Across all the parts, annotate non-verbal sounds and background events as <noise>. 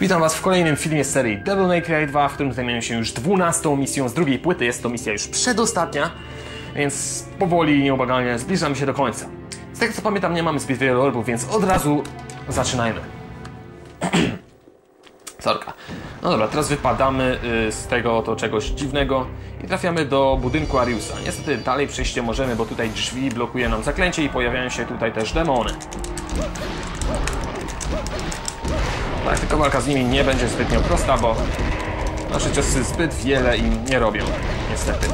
Witam Was w kolejnym filmie z serii Devil May Cry 2, w którym zajmiemy się już 12 misją z drugiej płyty. Jest to misja już przedostatnia, więc powoli i nieubłaganie zbliżamy się do końca. Z tego co pamiętam nie mamy zbyt wielu orbów, więc od razu zaczynajmy. <clears throat> Sorka. No dobra, teraz wypadamy y, z tego oto czegoś dziwnego i trafiamy do budynku Ariusa. Niestety dalej przejść nie możemy, bo tutaj drzwi blokuje nam zaklęcie i pojawiają się tutaj też demony. Tak, tylko walka z nimi nie będzie zbytnio prosta, bo nasze ciosy zbyt wiele im nie robią, niestety.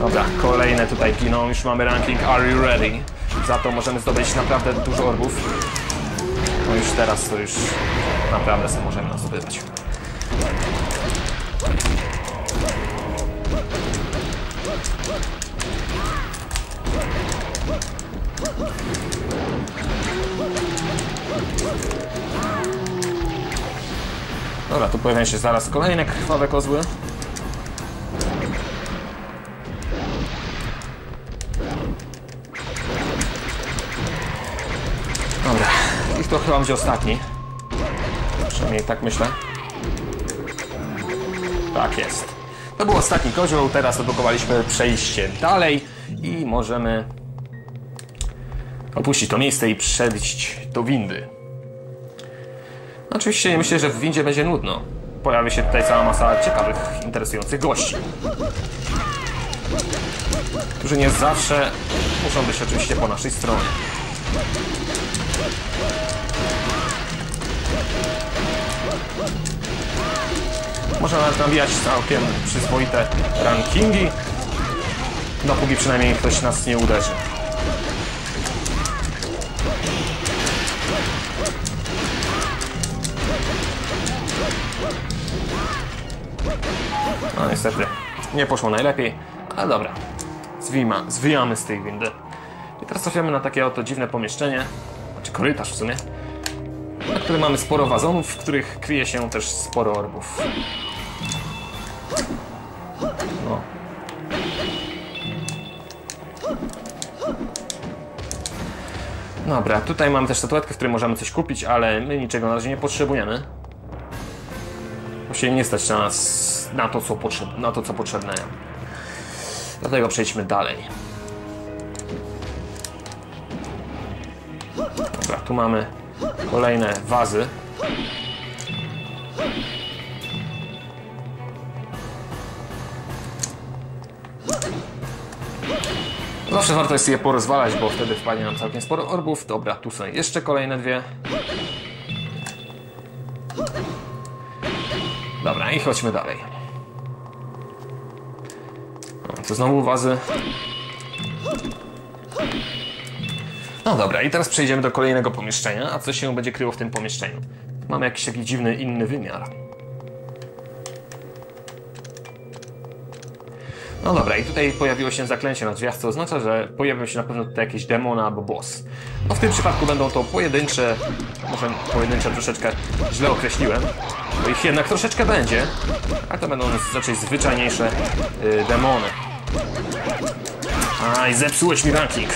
Dobra, kolejne tutaj giną, już mamy ranking Are You Ready? Za to możemy zdobyć naprawdę dużo orbów. No już teraz to już naprawdę sobie możemy nas zdobywać. Pojawiają się zaraz kolejne krwawe kozły. Dobra, ich to chyba będzie ostatni. Przynajmniej tak myślę. Tak jest. To był ostatni kozioł, teraz odblokowaliśmy przejście dalej i możemy opuścić to miejsce i przejść do windy. Oczywiście myślę, że w windzie będzie nudno. Pojawi się tutaj cała masa ciekawych, interesujących gości. Którzy nie zawsze muszą być oczywiście po naszej stronie. Można nawet nabijać całkiem przyzwoite rankingi, dopóki przynajmniej ktoś nas nie uderzy. No niestety, nie poszło najlepiej, ale dobra. Zwijma, zwijamy z tej windy. I teraz trafiamy na takie oto dziwne pomieszczenie, znaczy korytarz w sumie, na którym mamy sporo wazonów, w których kryje się też sporo orbów. No. Dobra, tutaj mamy też statuetkę, w której możemy coś kupić, ale my niczego na razie nie potrzebujemy. Właściwie nie stać na nas na to, co, potrzeb na to, co potrzebne. Dlatego przejdźmy dalej. Dobra, tu mamy kolejne wazy. Zawsze warto jest je porozwalać, bo wtedy wpadnie nam całkiem sporo orbów. Dobra, tu są jeszcze kolejne dwie. Dobra, i chodźmy dalej. To znowu wazy. No dobra, i teraz przejdziemy do kolejnego pomieszczenia. A co się będzie kryło w tym pomieszczeniu? Mamy jakiś taki dziwny, inny wymiar. No dobra, i tutaj pojawiło się zaklęcie na drzwiach, co oznacza, że pojawią się na pewno tutaj jakieś demony albo boss. No w tym przypadku będą to pojedyncze, może pojedyncze troszeczkę źle określiłem, bo ich jednak troszeczkę będzie, a to będą raczej zwyczajniejsze yy, demony. Aj, zepsułeś mi ranking.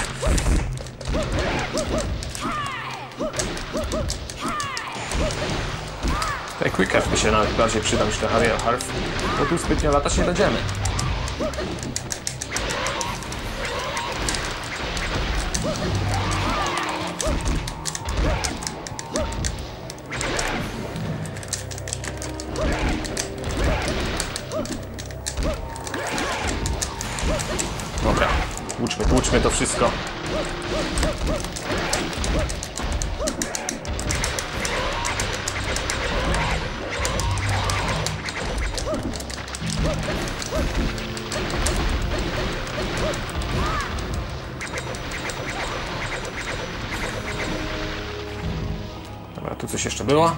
Tutaj Quick Earth by się nawet bardziej przydał ten Ariel Harf, bo tu zbytnio latać nie będziemy. To wszystko. Dobra, tu coś jeszcze było.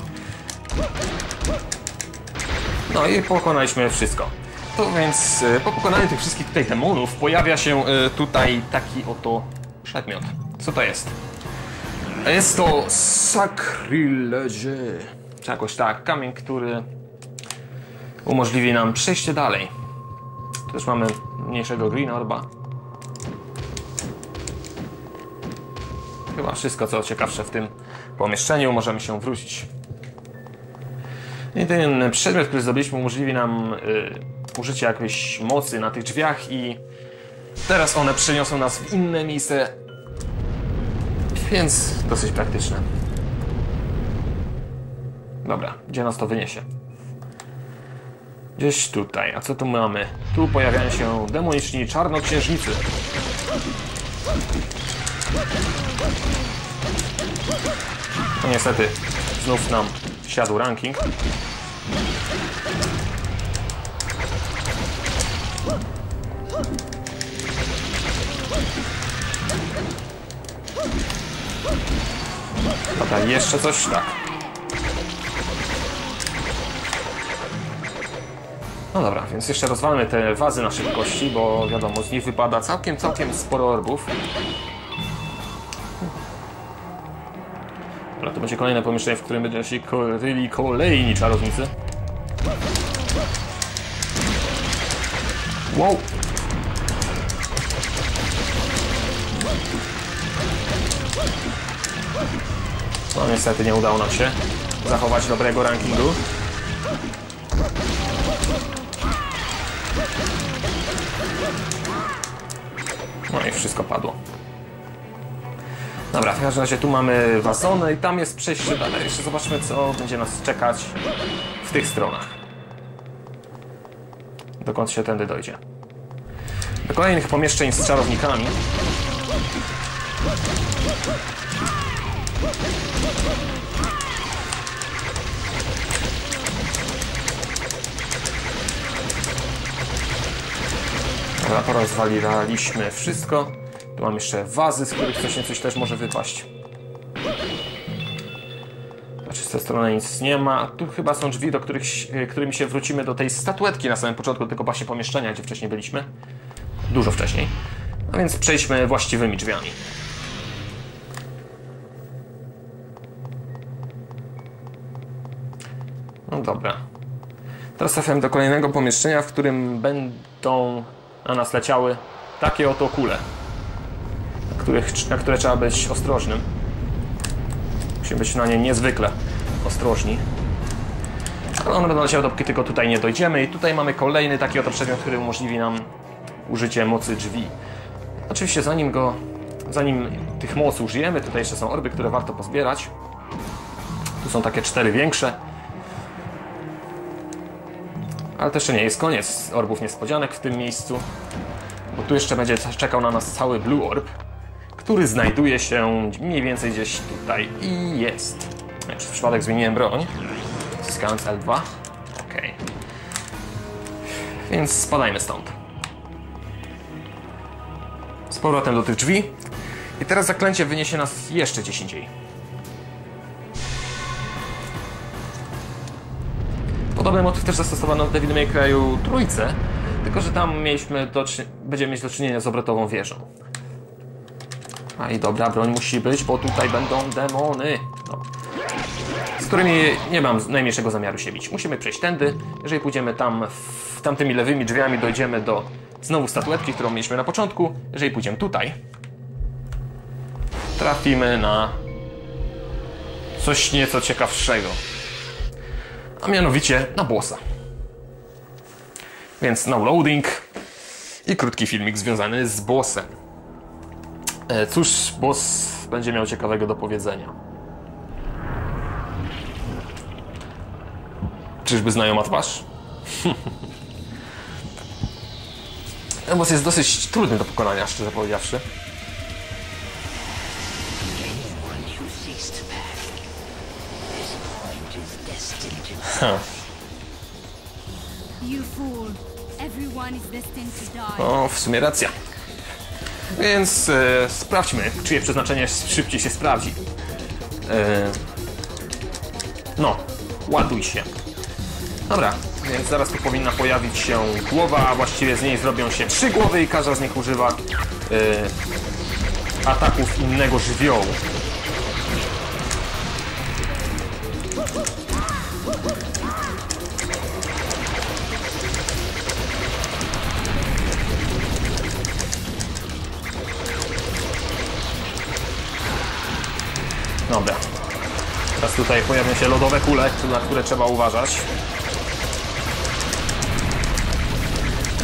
No i pokonaliśmy wszystko. To więc e, po pokonaniu tych wszystkich tutaj demonów pojawia się e, tutaj taki oto przedmiot. Co to jest? Jest to sakrileże. Czy jakoś tak, kamień, który umożliwi nam przejście dalej. Też mamy mniejszego Green Orba. Chyba wszystko, co ciekawsze w tym pomieszczeniu, możemy się wrócić. I ten przedmiot, który zdobyliśmy, umożliwi nam e, użycie jakiejś mocy na tych drzwiach i teraz one przeniosą nas w inne miejsce, więc dosyć praktyczne. Dobra, gdzie nas to wyniesie? Gdzieś tutaj. A co tu mamy? Tu pojawiają się demoniczni czarnoksiężnicy. No niestety, znów nam siadł ranking. Dobra, jeszcze coś? Tak. No dobra, więc jeszcze rozwalmy te wazy na szybkości, bo wiadomo, z nich wypada całkiem, całkiem sporo orbów. Dobra, to będzie kolejne pomieszczenie, w którym będą się kryli kolejni czarownicy. Wow! Niestety nie udało nam się zachować dobrego rankingu. No i wszystko padło. Dobra, w każdym razie tu mamy wazony i tam jest przejście dalej. Jeszcze zobaczmy, co będzie nas czekać w tych stronach. Dokąd się tędy dojdzie. Do kolejnych pomieszczeń z czarownikami. Dobra, porozwaliliśmy wszystko. Tu mam jeszcze wazy, z których coś, coś też może wypaść. Znaczy z tej strony nic nie ma. Tu chyba są drzwi, do których, którymi się wrócimy do tej statuetki na samym początku tego właśnie pomieszczenia, gdzie wcześniej byliśmy. Dużo wcześniej. A więc przejdźmy właściwymi drzwiami. No dobra. Teraz trafiamy do kolejnego pomieszczenia, w którym będą na nas leciały takie oto kule, na, których, na które trzeba być ostrożnym. Musimy być na nie niezwykle ostrożni. Ale one będą leciały, dopóki tylko tutaj nie dojdziemy. I tutaj mamy kolejny taki oto przedmiot, który umożliwi nam użycie mocy drzwi. Oczywiście zanim go, zanim tych mocy użyjemy, tutaj jeszcze są orby, które warto pozbierać. Tu są takie cztery większe. Ale to jeszcze nie jest koniec orbów niespodzianek w tym miejscu, bo tu jeszcze będzie czekał na nas cały Blue Orb, który znajduje się mniej więcej gdzieś tutaj i jest. Przez przypadek zmieniłem broń, zyskając L2. Ok. Więc spadajmy stąd. Z powrotem do tych drzwi. I teraz zaklęcie wyniesie nas jeszcze gdzieś indziej. Podobny motyw też zastosowano w Devil May Cry'u trójce, tylko że tam mieliśmy do, będziemy mieć do czynienia z obrotową wieżą. A i dobra, broń musi być, bo tutaj będą demony. No. Z którymi nie mam najmniejszego zamiaru się bić. Musimy przejść tędy. Jeżeli pójdziemy tam, w tamtymi lewymi drzwiami, dojdziemy do znowu statuetki, którą mieliśmy na początku. Jeżeli pójdziemy tutaj, trafimy na coś nieco ciekawszego a mianowicie na bossa. Więc no loading i krótki filmik związany z bossem. E, cóż boss będzie miał ciekawego do powiedzenia? Czyżby znajoma twarz? <laughs> Ten boss jest dosyć trudny do pokonania, szczerze powiedziawszy. O, w sumie racja. Więc e, sprawdźmy, czyje przeznaczenie szybciej się sprawdzi. E, no, ładuj się. Dobra, więc zaraz tu powinna pojawić się głowa, a właściwie z niej zrobią się trzy głowy i każda z nich używa e, ataków innego żywiołu. Tutaj pojawią się lodowe kule, na które trzeba uważać.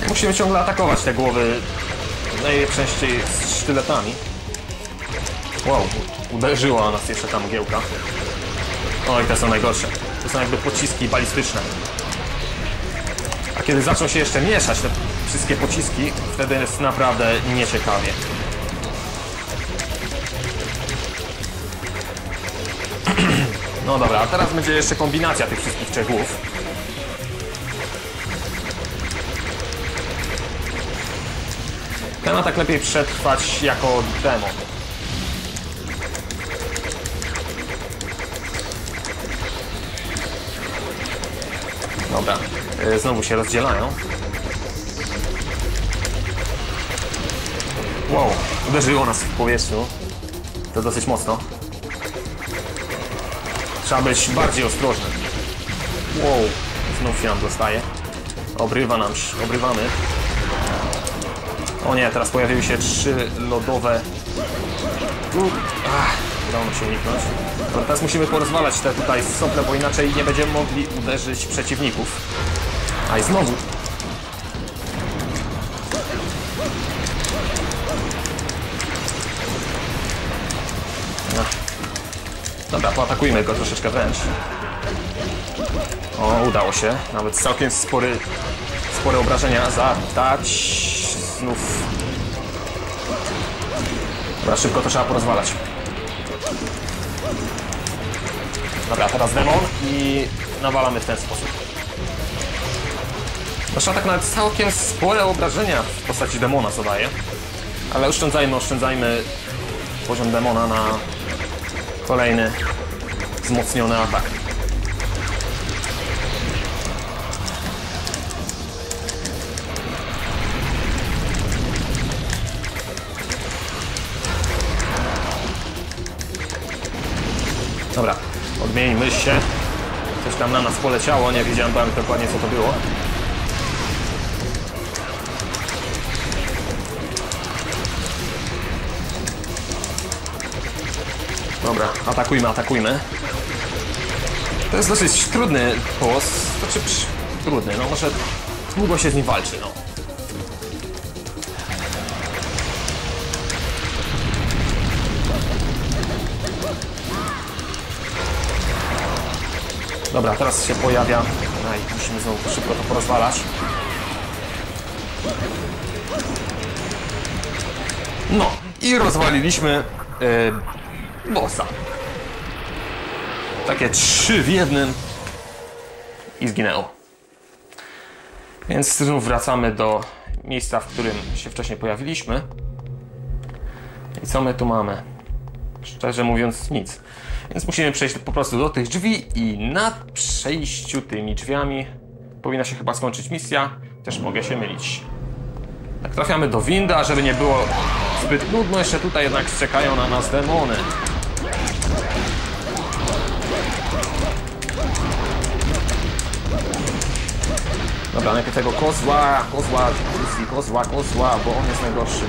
Musimy ciągle atakować te głowy, najczęściej z sztyletami. Wow, uderzyła nas jeszcze ta mgiełka. Oj, te są najgorsze. To są jakby pociski balistyczne. A kiedy zaczną się jeszcze mieszać te wszystkie pociski, wtedy jest naprawdę nieciekawie. No dobra, a teraz będzie jeszcze kombinacja tych wszystkich trzech głów. Ten atak lepiej przetrwać jako demon. Dobra, y, znowu się rozdzielają. Wow, uderzyło nas w powietrzu. To dosyć mocno. Trzeba być bardziej ostrożnym. Wow, znów się nam dostaje. Obrywa nam, obrywamy. O nie, teraz pojawiły się trzy lodowe... Ach, udało nam się uniknąć. Teraz musimy porozwalać te tutaj sople, bo inaczej nie będziemy mogli uderzyć przeciwników. A i znowu. Dobra, pooatakujmy go troszeczkę wręcz. O, udało się. Nawet całkiem spory, spore obrażenia zadać. Znów. Dobra, szybko to trzeba porozwalać. Dobra, teraz demon i nawalamy w ten sposób. Nasza tak nawet całkiem spore obrażenia w postaci demona zadaje. Ale oszczędzajmy, oszczędzajmy poziom demona na kolejny wzmocniony atak. Dobra, odmieńmy się. Coś tam na nas poleciało, nie wiedziałem dokładnie co to było. Dobra, atakujmy, atakujmy. To jest dosyć trudny boss. Znaczy, psz, trudny, no może długo się z nim walczy, no. Dobra, teraz się pojawia. Aj, musimy znowu szybko to porozwalać. No, i rozwaliliśmy yy, bossa. Takie trzy w jednym i zginęło. Więc znów wracamy do miejsca, w którym się wcześniej pojawiliśmy. I co my tu mamy? Szczerze mówiąc nic. Więc musimy przejść po prostu do tych drzwi i na przejściu tymi drzwiami powinna się chyba skończyć misja. Też mogę się mylić. Tak trafiamy do winda, żeby nie było zbyt nudno. Jeszcze tutaj jednak czekają na nas demony. Dobra, najpierw tego kozła, kozła, kozła, kozła, bo on jest najgorszy.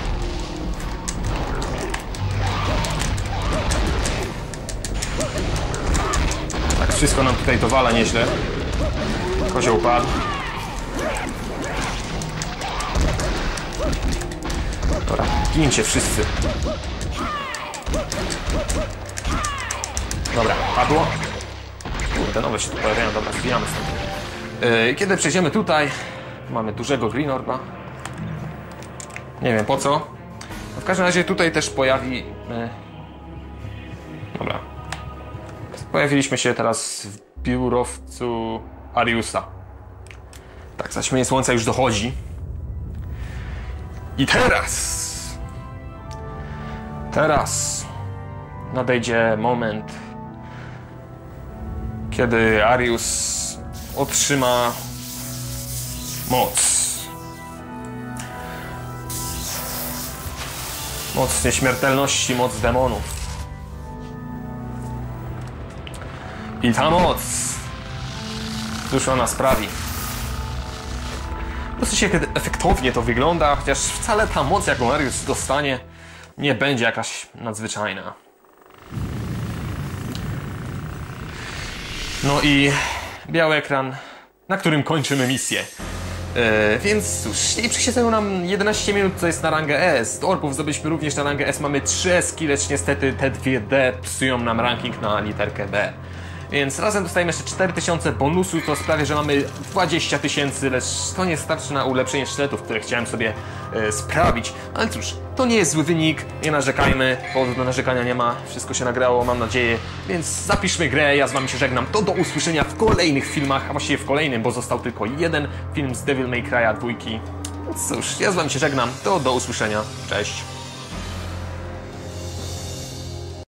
Tak, wszystko nam tutaj dowala nieźle. Kozioł padł. Dobra, gincie wszyscy. Dobra, padło. Kurde, nowe się tu pojawiają, dobra, zbijamy stąd. Yy, Kiedy przejdziemy tutaj, mamy dużego Green Orba. Nie wiem po co. No w każdym razie tutaj też pojawi... Yy... Dobra. Pojawiliśmy się teraz w biurowcu Ariusa. Tak, zaćmienie słońca już dochodzi. I teraz... Teraz nadejdzie moment, kiedy Arius otrzyma moc. Moc nieśmiertelności, moc demonów. I ta moc, cóż ona sprawi? Dosyć efektownie to wygląda, chociaż wcale ta moc, jaką Arius dostanie, nie będzie jakaś nadzwyczajna. No i biały ekran, na którym kończymy misję. E, więc cóż, jej przyświecają nam 11 minut, co jest na rangę S. Orbów zdobyliśmy również na rangę S, mamy 3 eski, lecz niestety te dwie D psują nam ranking na literkę B. Więc razem dostajemy jeszcze 4000 bonusu, to sprawia, że mamy 20 tysięcy, lecz to nie starczy na ulepszenie sztyletów, które chciałem sobie e, sprawić. Ale cóż, to nie jest zły wynik, nie narzekajmy, powodu do narzekania nie ma, wszystko się nagrało, mam nadzieję. Więc zapiszmy grę, ja z wami się żegnam, to do usłyszenia w kolejnych filmach, a właściwie w kolejnym, bo został tylko jeden film z Devil May Cry'a dwójki. Cóż, ja z wami się żegnam, to do usłyszenia, cześć.